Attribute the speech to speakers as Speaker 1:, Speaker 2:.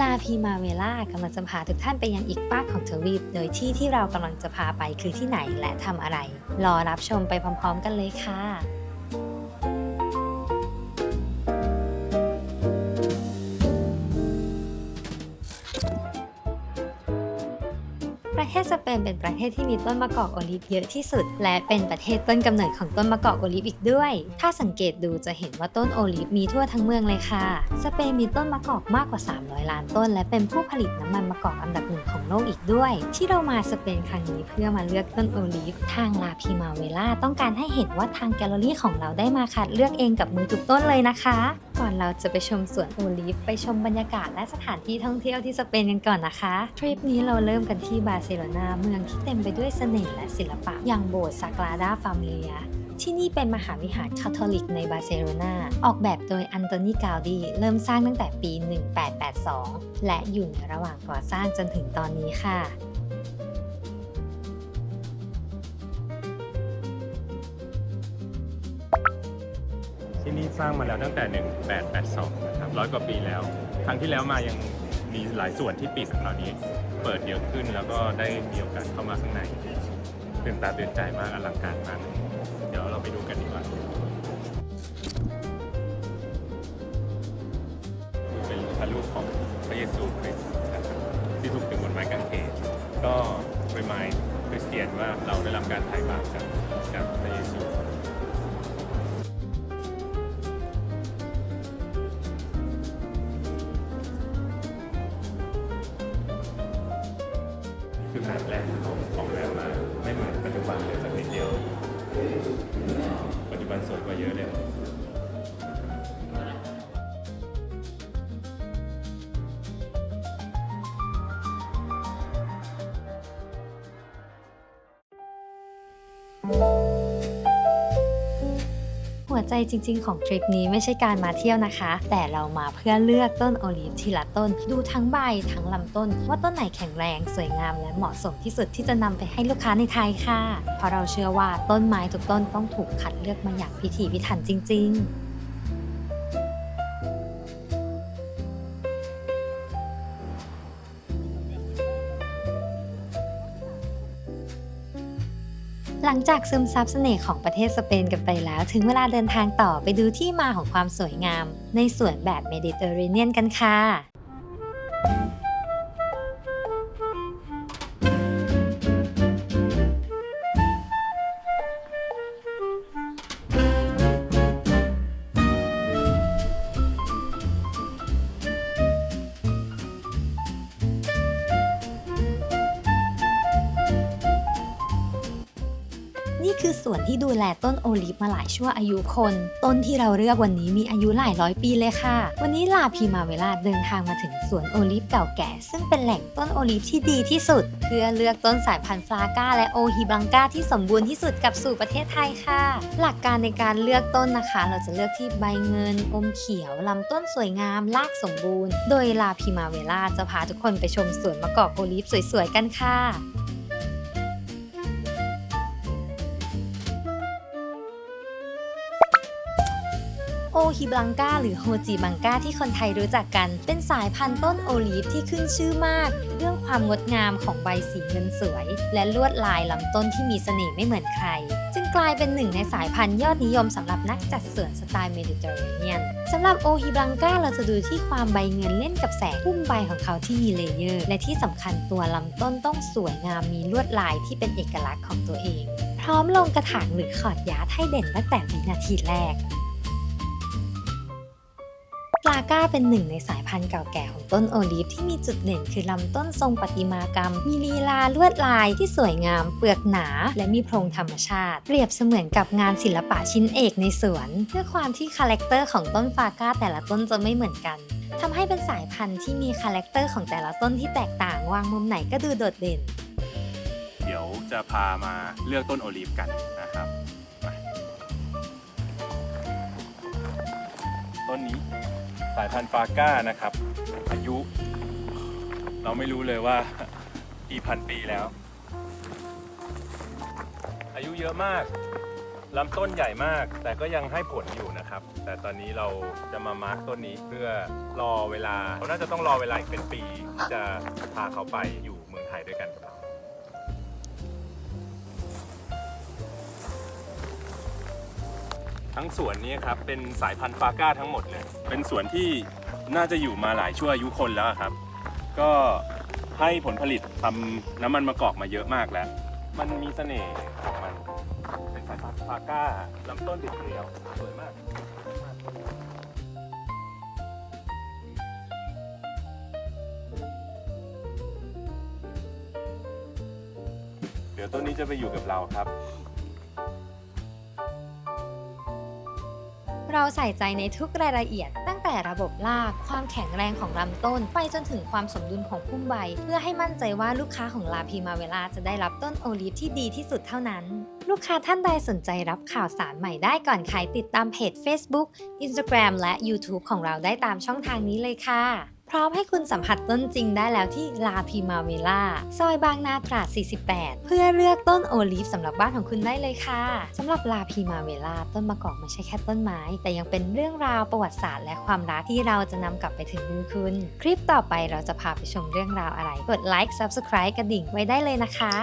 Speaker 1: ลาพีมาเวล่ากำลังจะพาทุกท่านไปยังอีกปากของทวีป โดยที่ที่เรากำลังจะพาไปคือที่ไหนและทำอะไร รอรับชมไปพร้อมๆ กันเลยค่ะ ทศสเปนเป็นประเทศที่มีต้นมะกอกโอลิฟเยอะที่สุด และเป็นประเทศต้นกำเนิดของต้นมะกอกโอลิฟอีกด้วย ถ้าสังเกตดูจะเห็นว่าต้นโอลิฟมีทั่วทั้งเมืองเลยค่ะ สเปนมีต้นมะกอกมากกว่า 300 ล้านต้น และเป็นผู้ผลิตน้ำมันมะกอกอันดับหนึ่งของโลกอีกด้วย ที่เรามาสเปนครั้งนี้เพื่อมาเลือกต้นโอลิฟทางลาพิมาเวล่าต้องการให้เห็นว่าทางแกลเลอรี่ของเราได้มาคัดเลือกเองกับมือทุกต้นเลยนะคะ ก่อนเราจะไปชมสวนโอลิฟไปชมบรรยากาศและสถานที่ท่องเที่ยวที่สเปนกันก่อนนะคะทริปนี้เราเริ่มกันที่บาร์เซโลนาเมืองที่เต็มไปด้วยเสน่ห์และศิลปะ อย่างโบสถ์ซากราดาฟามิเลียที่นี่เป็นมหาวิหารคาทอลิกในบาร์เซโลนา ออกแบบโดยอันโตนีกาวดีเริ่มสร้างตั้งแต่ปี 1882 และอยู่ในระหว่างก่อสร้างจนถึงตอนนี้ค่ะ
Speaker 2: ที่นี่สร้างมาแล้วตั้งแต่ 1882 นะครับร้อยกว่าปีแล้ว ครั้งที่แล้วมายัง มีหลายส่วนที่ปิดคราวนี้ เปิดเยอะขึ้นแล้วก็ได้มีโอกาสเข้ามาข้างในตื่นตาตื่นใจมากอลังการมากเดี๋ยวเราไปดูกันดีกว่าเป็นพระรูปของพระเยซูคริสต์นะครับที่ถูกตึงบนไม้กางเขนก็ไปหมายคริสเตียนว่าเราได้รับการไถ่บาปาดแรกของของแบบมา ไม่เหมือนปัจจุบันเลยสักนิดเดียว ปัจจุบันสวยกว่าเยอะเลย
Speaker 1: หัวใจจริง ๆ ของทริปนี้ไม่ใช่การมาเที่ยวนะคะ แต่เรามาเพื่อเลือกต้นโอลิฟทีละต้น ดูทั้งใบทั้งลำต้น ว่าต้นไหนแข็งแรง สวยงาม และเหมาะสมที่สุดที่จะนำไปให้ลูกค้าในไทยค่ะ เพราะเราเชื่อว่าต้นไม้ทุกต้นต้องถูกคัดเลือกมาอย่างพิถีพิถันจริง ๆ หลังจากซึมซับเสน่ห์ของประเทศสเปนกันไปแล้ว ถึงเวลาเดินทางต่อไปดูที่มาของความสวยงาม ในสวนแบบเมดิเตอร์เรเนียนกันค่ะ นี่คือสวนที่ดูแลต้นโอลิฟมาหลายชั่วอายุคน ต้นที่เราเลือกวันนี้มีอายุหลายร้อยปีเลยค่ะ วันนี้ลาพีมาเวลาเดินทางมาถึงสวนโอลิฟเก่าแก่ ซึ่งเป็นแหล่งต้นโอลิฟที่ดีที่สุด เพื่อเลือกต้นสายพันธุ์ฟลาก้าและโอฮิบังกาที่สมบูรณ์ที่สุดกลับสู่ประเทศไทยค่ะ หลักการในการเลือกต้นนะคะ เราจะเลือกที่ใบเงินอมเขียวลำต้นสวยงามรากสมบูรณ์ โดยลาพีมาเวลาจะพาทุกคนไปชมสวนมะกอกโอลิฟสวยๆกันค่ะ โอฮิบลังกาหรือโฮจิบังกาที่คนไทยรู้จักกัน เป็นสายพันธุ์ต้นโอลีฟที่ขึ้นชื่อมาก เรื่องความงดงามของใบสีเงินสวย และลวดลายลำต้นที่มีเสน่ห์ไม่เหมือนใคร จึงกลายเป็นหนึ่งในสายพันธุ์ยอดนิยมสำหรับนักจัดสวนสไตล์เมดิเตอร์เรเนียนสำหรับโอฮิบลังกาเราจะดูที่ความใบเงินเล่นกับแสงพุ่มใบของเขาที่มีเลเยอร์ และที่สำคัญตัวลำต้นต้องสวยงามมีลวดลายที่เป็นเอกลักษณ์ของตัวเอง พร้อมลงกระถางหรือขอดยาให้เด่นตั้งแต่วินาทีแรก ลาก้าเป็นหนึ่งในสายพันธุ์เก่าแก่ของต้นโอลิฟที่มีจุดเด่นคือลำต้นทรงประติมากรรม มีลีลาลวดลายที่สวยงาม เปลือกหนา และมีโพรงธรรมชาติ เปรียบเสมือนกับงานศิลปะชิ้นเอกในสวนด้วยความที่คาแรคเตอร์ของต้นฟาก้าแต่ละต้นจะไม่เหมือนกันทำให้เป็นสายพันธุ์ที่มีคาแรคเตอร์ของแต่ละต้นที่แตกต่างวางมุมไหนก็ดูโดดเด่น
Speaker 2: เดี๋ยวจะพามาเลือกต้นโอลีฟกันนะครับ สายพันธุ์ฟาก้านะครับ อายุ เราไม่รู้เลยว่ากี่พันปีแล้ว อายุเยอะมากลำต้นใหญ่มาก แต่ก็ยังให้ผลอยู่นะครับ แต่ตอนนี้เราจะมามาร์กต้นนี้เพื่อรอเวลาเขาน่าจะต้องรอเวลาอีกเป็นปีที่จะพาเขาไปอยู่เมืองไทยด้วยกันกับเรา ทั้งสวนนี้ครับเป็นสายพันธุ์ฟาก้าทั้งหมดเลย เป็นสวนที่น่าจะอยู่มาหลายชั่วอายุคนแล้วครับ ก็ให้ผลผลิตทำน้ำมันมะกอกมาเยอะมากแล้ว มันมีเสน่ห์ของมัน เป็นสายพันธุ์ฟาก้าลำต้นติดเกลียวสวยมากเดี๋ยวต้นนี้จะไปอยู่กับเราครับ
Speaker 1: เราใส่ใจในทุกรายละเอียด ตั้งแต่ระบบราก ความแข็งแรงของลำต้น ไปจนถึงความสมดุลของพุ่มใบ เพื่อให้มั่นใจว่าลูกค้าของลาพีมาเวลาจะได้รับต้นโอลิฟที่ดีที่สุดเท่านั้น ลูกค้าท่านใดสนใจรับข่าวสารใหม่ได้ก่อนใครติดตามเพจ Facebook Instagram และ YouTube ของเราได้ตามช่องทางนี้เลยค่ะ ร้อมให้คุณสัมผัสต้นจริงได้แล้วที่ลาพีมาเวล่าซอยบางนาตราด 48 เพื่อเลือกต้นโอลิฟสำหรับบ้านของคุณได้เลยค่ะสำหรับลาพีมาเวล่าต้นมะกอกไม่ใช่แค่ต้นไม้ แต่ยังเป็นเรื่องราวประวัติศาสตร์และความรักที่เราจะนำกลับไปถึงมือคุณ คลิปต่อไปเราจะพาไปชมเรื่องราวอะไร กดไลค์ Subscribe กระดิ่งไว้ได้เลยนะคะ